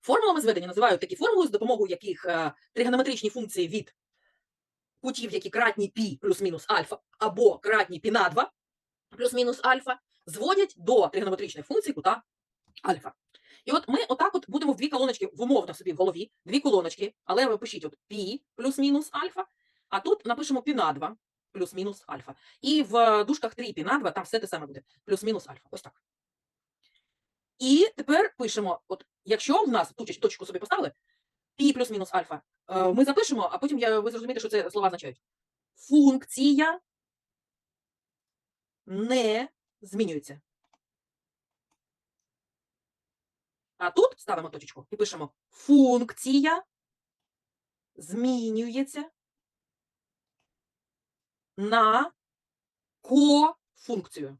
Формулами зведення називають такі формули, з допомогою яких е, тригонометричні функції від кутів, які кратні пі плюс-мінус альфа, або кратні пі на 2 плюс-мінус альфа, зводять до тригонометричної функції кута альфа. І от ми отак от будемо в дві колоночки, в умовно собі в голові, дві колоночки, але ви пишіть от пі плюс-мінус альфа, а тут напишемо пі на 2 плюс-мінус альфа. І в е, дужках 3 пі на 2 там все те саме буде, плюс-мінус альфа. Ось так. І тепер пишемо, от якщо в нас ту точку собі поставили, пі плюс-мінус альфа, е, ми запишемо, а потім я, ви зрозумієте, що це слова означають. Функція не змінюється. А тут ставимо точечку і пишемо функція змінюється на кофункцію.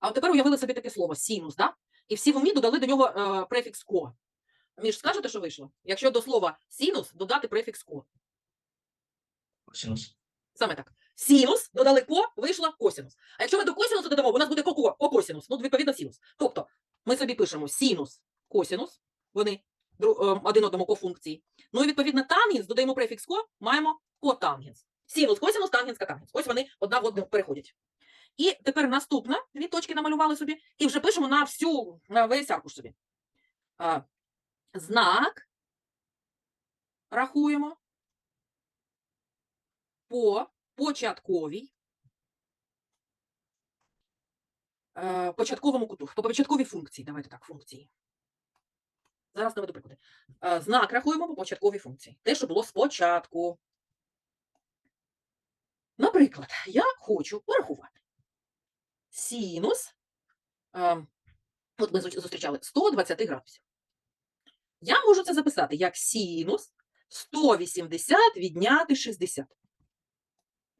А от тепер уявили собі таке слово синус, да? І всі в умі додали до нього е, префікс ко. Між скажете, що вийшло? Якщо до слова синус додати префікс ко. Косинус. Саме так. Синус додали ко, вийшла косинус. А якщо ми до косинусу додамо, у нас буде коко, кокосинус, ну, відповідно, синус. Тобто ми собі пишемо синус, косинус, вони е, один одному кофункції. Ну і відповідно тангенс, додаємо префікс ко, маємо котангенс. Синус, косинус, тангенс, котангенс. Ось вони одна в одну переходять. І тепер наступна, дві точки намалювали собі, і вже пишемо на всю, на весь аркуш собі. Знак рахуємо по початковій е, початковому куту, по початковій функції. Давайте так, функції. Зараз наведу приклади. Е, Знак рахуємо по початковій функції. Те, що було спочатку. Наприклад, я хочу порахувати синус, е, от ми зустрічали 120 градусів. Я можу це записати як синус 180 відняти 60.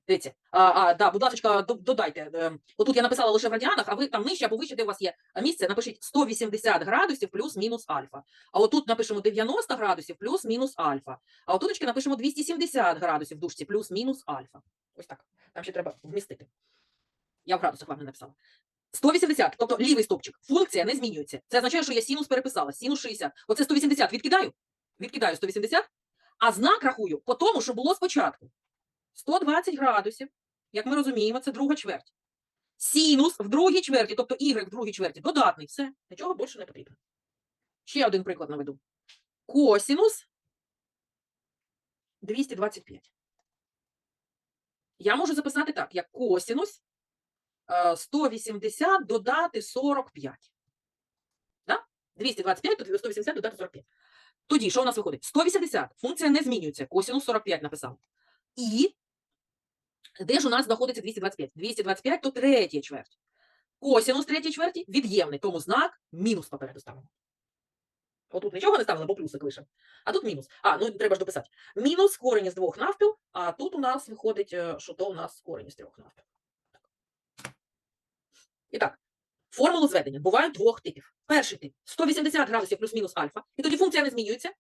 Дивіться, а, а, да, будь ласка, додайте. е, Отут я написала лише в радіанах, а ви там нижче або вище, де у вас є місце, напишіть 180 градусів плюс-мінус альфа. А отут напишемо 90 градусів плюс-мінус альфа. А отуточки напишемо 270 градусів в дужці плюс-мінус альфа. Ось так. Там ще треба вмістити. Я в градусах вам не написала. 180, тобто лівий стопчик. Функція не змінюється. Це означає, що я синус переписала. Синус 60. Оце 180 відкидаю. Відкидаю 180, а знак рахую по тому, що було спочатку. 120 градусів, як ми розуміємо, це друга чверть. Синус в другій чверті, тобто y в другій чверті, додатний. Все, нічого більше не потрібно. Ще один приклад наведу. Косінус 225. Я можу записати так, як косінус 180 додати 45. Да? 225, то 180 додати 45. Тоді, що у нас виходить? 180. Функція не змінюється. Косінус 45 написав. І де ж у нас знаходиться 225? 225 то третя чверть. Косінус третій чверті від'ємний, тому знак мінус попереду ставимо. Отут нічого не ставили, бо плюсик лише. А тут мінус. А, ну треба ж дописати. Мінус корінь із двох навпіл, а тут у нас виходить, е, що то у нас корінь із трьох навпіл. І так, формулу зведення бувають двох типів. Перший тип 180 градусів плюс-мінус альфа, і тоді функція не змінюється.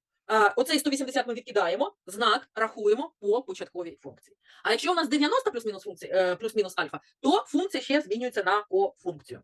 Оцей 180 ми відкидаємо, знак рахуємо по початковій функції. А якщо у нас 90 плюс-мінус е, плюс-мінус альфа, то функція ще змінюється на кофункцію.